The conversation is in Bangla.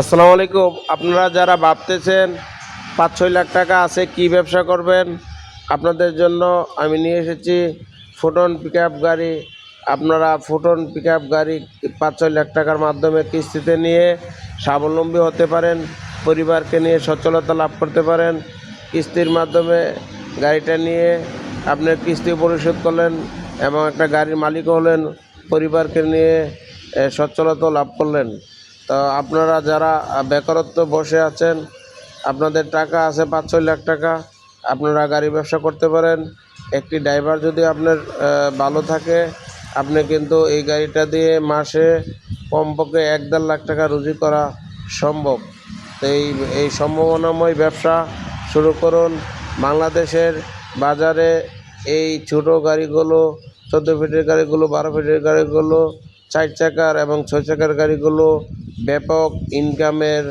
আসসালামু আলাইকুম। আপনারা যারা ভাবতেছেন পাঁচ, ছয় লাখ টাকা আছে, কি ব্যবসা করবেন? আপনাদের জন্য আমি নিয়ে এসেছি ফোটন পিক গাড়ি। আপনারা ফোটন পিক গাড়ি পাঁচ, ছয় লাখ টাকার মাধ্যমে কিস্তিতে নিয়ে স্বাবলম্বী হতে পারেন, পরিবারকে নিয়ে সচ্ছলতা লাভ করতে পারেন। কিস্তির মাধ্যমে গাড়িটা নিয়ে আপনি কিস্তি পরিশোধ করলেন এবং একটা গাড়ির মালিক হলেন, পরিবারকে নিয়ে সচ্ছলতা লাভ করলেন। তো আপনারা যারা বেকারত্ব বসে আছেন, আপনাদের টাকা আছে পাঁচ ছয় লাখ টাকা, আপনারা গাড়ি ব্যবসা করতে পারেন। একটি ড্রাইভার যদি আপনার ভালো থাকে, আপনি কিন্তু এই গাড়িটা দিয়ে মাসে কমপক্ষে এক দেড় লাখ টাকা রুজি করা সম্ভব। এই এই সম্ভাবনাময় ব্যবসা শুরু করুন। বাংলাদেশের বাজারে এই ছোটো গাড়িগুলো, চোদ্দ ফিটের গাড়িগুলো, বারো ফিটের গাড়িগুলো চার চাকার এবং ছয় চাকার গাড়িগুলো ব্যাপক ইনকামের